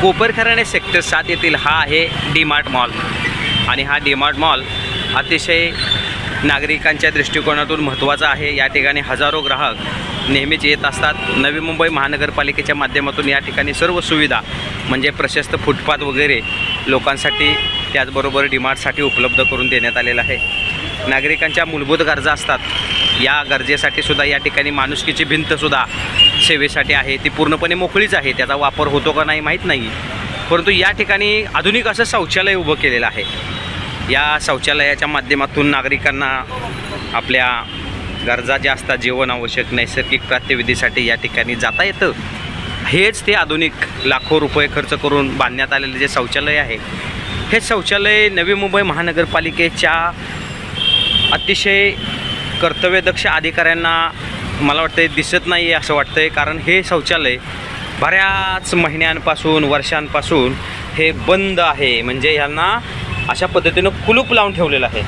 कोपरखराणे sector सात येथील हा आहे डीमार्ट मॉल आणि हा डीमार्ट मॉल अतिशय नागरिकांच्या दृष्टिकोनातून महत्त्वाचा आहे. या ठिकाणी हजारो ग्राहक नेहमीच येत असतात. नवी मुंबई महानगरपालिकेच्या माध्यमातून या ठिकाणी सर्व सुविधा म्हणजे प्रशस्त फुटपाथ वगैरे लोकांसाठी त्याचबरोबर डिमार्टसाठी उपलब्ध करून देण्यात आलेलं आहे. नागरिकांच्या मूलभूत गरजा असतात. या गरजेसाठी सुद्धा या ठिकाणी माणुसकीची भिंतसुद्धा सेवेसाठी आहे ती पूर्णपणे मोकळीच आहे त्याचा वापर होतो का नाही माहीत नाही. परंतु या ठिकाणी आधुनिक असं शौचालय उभं केलेलं आहे. या शौचालयाच्या माध्यमातून नागरिकांना आपल्या गरजा ज्या असतात जीवन आवश्यक नैसर्गिक प्रात्यविधीसाठी या ठिकाणी जाता येतं. हेच ते आधुनिक लाखो रुपये खर्च करून बांधण्यात आलेले जे शौचालय आहे हे शौचालय नवी मुंबई महानगरपालिकेच्या अतिशय कर्तव्यदक्ष अधिकाऱ्यांना मला वाटतं दिसत नाही आहे असं वाटतं आहे कारण हे शौचालय बऱ्याच महिन्यांपासून वर्षांपासून हे बंद आहे. म्हणजे ह्यांना अशा पद्धतीनं कुलूप लावून ठेवलेलं आहे.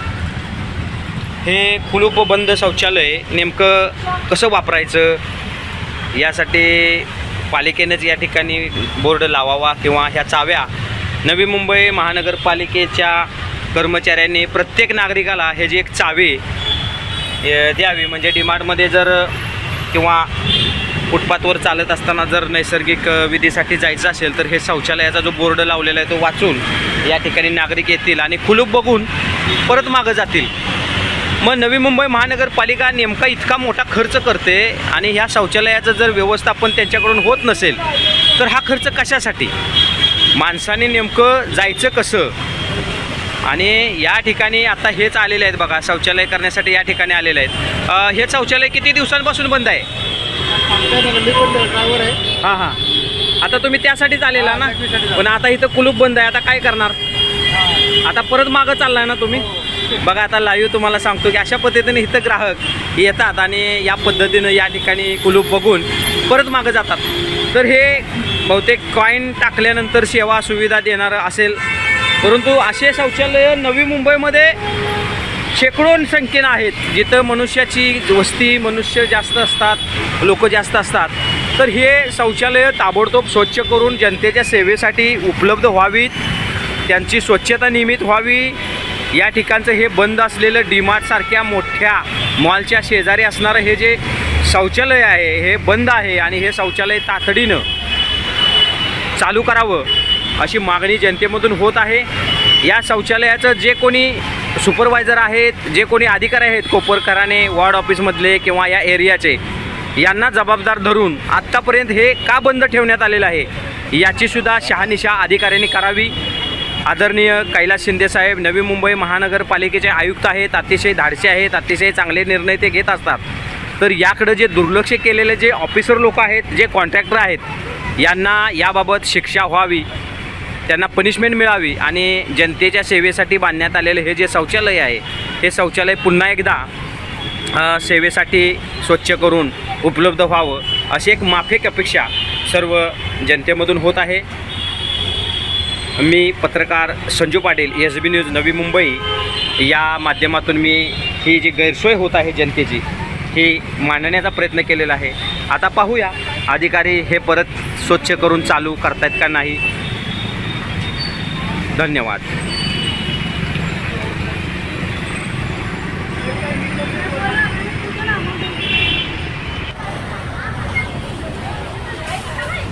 हे कुलूप बंद शौचालय नेमकं कसं वापरायचं? यासाठी पालिकेनेच या ठिकाणी बोर्ड लावावा किंवा ह्या चाव्या? नवी मुंबई महानगरपालिकेच्या कर्मचाऱ्यांनी प्रत्येक नागरिकाला हे जी एक चावी द्यावी. म्हणजे डिमांडमध्ये जर किंवा फुटपाथवर चालत असताना जर नैसर्गिक विधीसाठी जायचं असेल तर हे शौचालयाचा जो बोर्ड लावलेला आहे तो वाचून या ठिकाणी नागरिक येतील आणि कुलूप बघून परत मागं जातील. मग नवी मुंबई महानगरपालिका नेमका इतका मोठा खर्च करते आणि ह्या शौचालयाचं जर व्यवस्थापन त्यांच्याकडून होत नसेल तर हा खर्च कशासाठी? माणसाने नेमकं जायचं कसं? आणि या ठिकाणी आता हेच आलेले आहेत बघा शौचालय करण्यासाठी या ठिकाणी आलेले आहेत. हे शौचालय किती दिवसांपासून बंद आहे? आहे हां हां. आता तुम्ही त्यासाठीच आलेला ना? पण आता इथं कुलूप बंद आहे आता काय करणार? आता परत मागं चाललाय ना तुम्ही? बघा आता लाईव्ह तुम्हाला सांगतो की अशा पद्धतीने इथं ग्राहक येतात आणि या पद्धतीनं या ठिकाणी कुलूप बघून परत मागं जातात. तर हे बहुतेक कॉईन टाकल्यानंतर सेवा सुविधा देणारं असेल परंतु असे शौचालय नवी मुंबईमध्ये शेकडो संख्येनं आहेत जिथं मनुष्याची वस्ती मनुष्य जास्त असतात लोक जास्त असतात. तर हे शौचालयं ताबडतोब स्वच्छ करून जनतेच्या सेवेसाठी उपलब्ध व्हावीत त्यांची स्वच्छता नियमित व्हावी. या ठिकाणचं हे बंद असलेलं डीमार्टसारख्या मोठ्या मॉलच्या शेजारी असणारं हे जे शौचालय आहे हे बंद आहे आणि हे शौचालय तातडीनं चालू करावं. अशी मागणी जनतेमधून होत आहे. या शौचालयाचं जे कोणी सुपरवायझर आहेत जे कोणी अधिकारी आहेत कोपरकराने वॉर्ड ऑफिसमधले किंवा या एरियाचे यांना जबाबदार धरून आत्तापर्यंत हे का बंद ठेवण्यात आलेलं आहे? याचीसुद्धा शहानिशा अधिकाऱ्यांनी करावी. आदरणीय कैलास शिंदेसाहेब नवी मुंबई महानगरपालिकेचे आयुक्त आहेत अतिशय धाडसे आहेत अतिशय चांगले निर्णय ते घेत असतात. तर याकडं जे दुर्लक्ष केलेले जे ऑफिसर लोक आहेत जे कॉन्ट्रॅक्टर आहेत यांना याबाबत शिक्षा व्हावी. त्यांना पनिशमेंट मिळावी आणि जनतेच्या सेवेसाठी बांधण्यात आलेलं हे जे शौचालय आहे हे शौचालय पुन्हा एकदा सेवेसाठी स्वच्छ करून उपलब्ध व्हावं अशी एक माफिक अपेक्षा सर्व जनतेमधून होत आहे. मी पत्रकार Sanju Patil S B news Navi Mumbai या माध्यमातून मी ही जी गैरसोय होत आहे जनतेची ही मांडण्याचा प्रयत्न केलेला आहे. आता पाहूया अधिकारी हे परत स्वच्छ करून चालू करतायत का नाही धन्यवाद.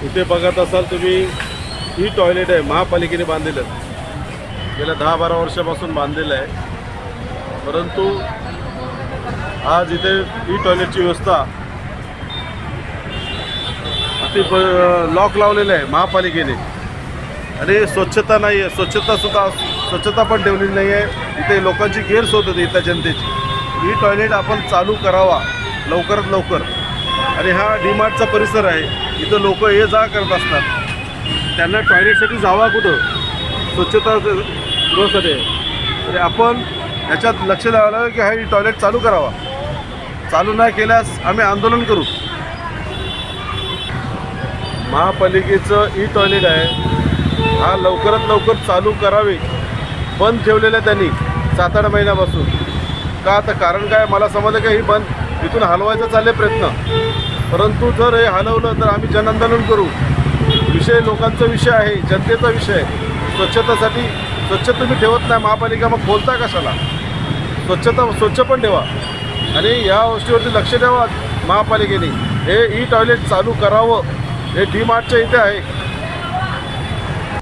इथे बघत असाल तुम्ही ही टॉयलेट आहे महापालिकेने बांधलेलं. गेल्या दहा बारा वर्षापासून बांधलेलं आहे. परंतु आज इथे ही टॉयलेटची व्यवस्था अति लॉक लावलेलं आहे महापालिकेने. आणि स्वच्छता नाही आहे स्वच्छतासुद्धा स्वच्छता पण ठेवलेली नाही आहे इथे लोकांची गैरसोय होते इथल्या जनतेची. ही टॉयलेट आपण चालू करावा. लवकरात लवकर. आणि हा डीमार्टचा परिसर आहे. इथं लोक ये जा करत असतात. त्यांना टॉयलेटसाठी जावा कुठं? स्वच्छता गृहसाठी. तरी आपण याच्यात लक्ष द्यावं लागेल की हा टॉयलेट चालू करावा. चालू नाही केल्यास आम्ही आंदोलन करू. महापालिकेचं ई टॉयलेट आहे. हा लवकरात लवकर चालू करावे. बंद ठेवलेलं आहे त्यांनी सात आठ महिन्यापासून. का आता कारण काय? मला समजलं का ही बंद. इथून हलवायचा चालले प्रयत्न. परंतु जर हे हलवलं तर आम्ही जनआंदोलन करू. विषय लोकांचा विषय आहे जनतेचा विषय स्वच्छतासाठी स्वच्छ तुम्ही ठेवत नाही महापालिका मग बोलता कशाला? स्वच्छता स्वच्छ पण ठेवा. आणि या गोष्टीवरती लक्ष द्यावा महापालिकेने. हे ई टॉयलेट चालू करावं. हे डी मार्टच्या इथे आहे.